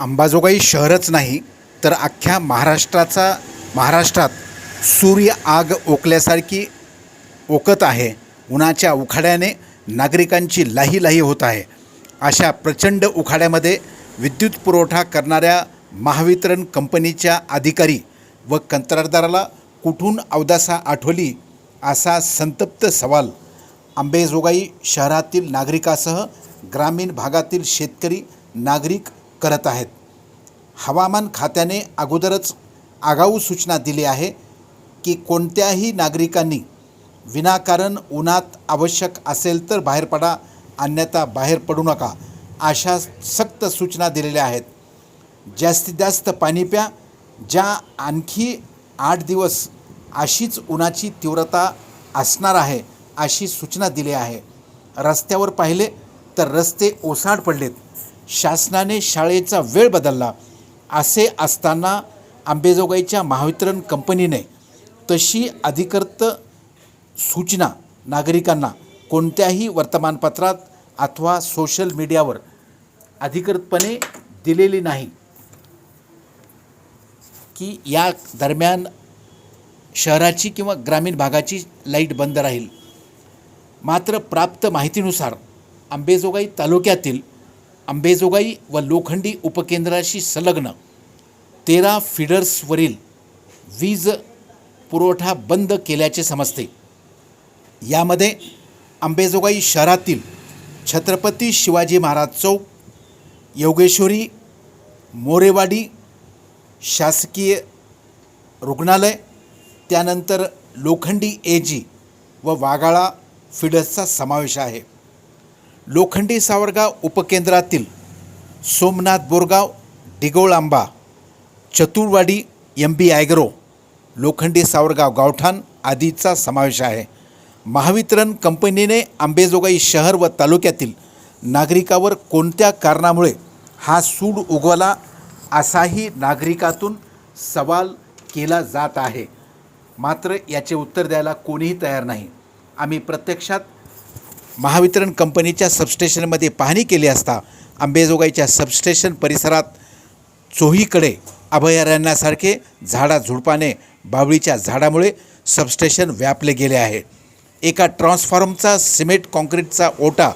अंबाजोगाई शहरच नाही तर अख्ख्या महाराष्ट्राचा महाराष्ट्रात सूर्य आग ओकल्यासारखी ओकत आहे. उन्हाच्या उखाड्याने नागरिकांची लाही लाही होत आहे. अशा प्रचंड उखाड्यामध्ये विद्युत पुरवठा करणाऱ्या महावितरण कंपनीच्या अधिकारी व कंत्राटदाराला कुठून अवदासा आठवली असा संतप्त सवाल आंबेजोगाई शहरातील नागरिकासह ग्रामीण भागातील शेतकरी नागरिक करत आहेत. हवामान खात्याने अगोदरच आगाऊ सूचना दिली आहे की कोणत्याही नागरिकांनी विनाकारण उन्हात आवश्यक असेल तर बाहेर पडा अन्यथा बाहेर पडू नका अशा सक्त सूचना दिलेल्या आहेत. जास्तीत जास्त पाणी प्या ज्या आणखी आठ दिवस अशीच उन्हाची तीव्रता असणार आहे अशी सूचना दिली आहे. रस्त्यावर पाहिले तर रस्ते ओसाड पडलेत. शासनाने शाळेचा वेळ बदलला. असे असताना आंबेजोगाईच्या महावितरण कंपनीने तशी अधिकृत सूचना नागरिकांना कोणत्याही वर्तमानपत्रात अथवा सोशल मीडियावर अधिकृतपणे दिलेली नाही. की या दरम्यान शहराची किंवा ग्रामीण भागाची लाइट बंद राहील. मात्र प्राप्त माहितीनुसार आंबेजोगाई तालुक्यातील अंबेजोगाई व लोखंडी उपकेंद्राशी संलग्न तेरा फीडर्सवरील वीज पुरवठा बंद केल्याचे समजते. यामध्ये अंबेजोगाई शहरातील छत्रपती शिवाजी महाराज चौक योगेश्वरी मोरेवाडी शासकीय रुग्णालय त्यानंतर लोखंडी ए जी व वागाळा फिडर्सचा समावेश आहे. लोखंडी सावरगाव उपकेंद्रातील सोमनाथ बोरगाव डिगोळ आंबा चतुरवाडी एम बी आयग्रो लोखंडी सावरगाव गावठाण आदीचा समावेश आहे. महावितरण कंपनीने आंबेजोगाई शहर व तालुक्यातील नागरिकावर कोणत्या कारणामुळे हा सूड उगवला असाही नागरिकातून सवाल केला जात आहे. मात्र याचे उत्तर द्यायला कोणीही तयार नाही. आम्ही प्रत्यक्षात महावितरण कंपनीच्या सबस्टेशनमध्ये पाहणी केली असता आंबेजोगाईच्या सबस्टेशन परिसरात चोहीकडे अभयारण्यासारखे झाडाझुडपाने बावळीच्या झाडामुळे सबस्टेशन व्यापले गेले आहे. एका ट्रान्सफॉर्मचा सिमेंट कॉन्क्रीटचा ओटा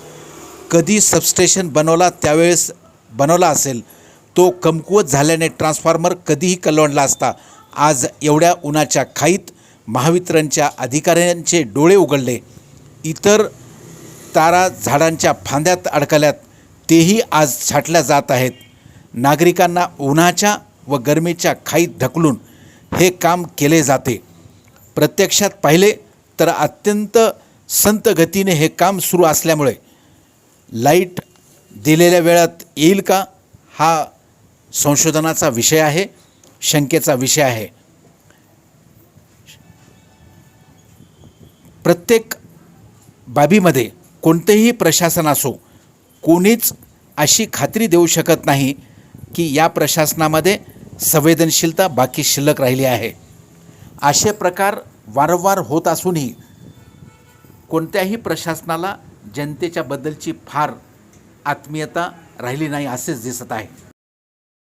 कधी सबस्टेशन बनवला त्यावेळेस बनवला असेल तो कमकुवत झाल्याने ट्रान्सफॉर्मर कधीही कलवणला असता. आज एवढ्या उन्हाच्या खाईत महावितरणच्या अधिकाऱ्यांचे डोळे उघडले. इतर तारा झाडांच्या फांद्यात अडकल्यात तेही आज छाटल्या जात आहेत. नागरिकांना उन्हाच्या व गरमीच्या खाईत ढकलून हे काम केले जाते. प्रत्यक्षात पाहिले तर अत्यंत संत गतीने हे काम सुरू असल्यामुळे लाइट दिलेल्या वेळात येईल का हा संशोधनाचा विषय आहे शंकेचा विषय आहे. प्रत्येक बाबीमध्ये कोणतेही प्रशासन असो कोणीच अशी खात्री देऊ शकत नाही की या प्रशासनामध्ये संवेदनशीलता बाकी शिल्लक राहिली आहे. असे प्रकार वारंवार होत असूनही कोणत्याही प्रशासनाला जनतेच्या बद्दलची फार आत्मीयता राहिली नाही असेच दिसत आहे.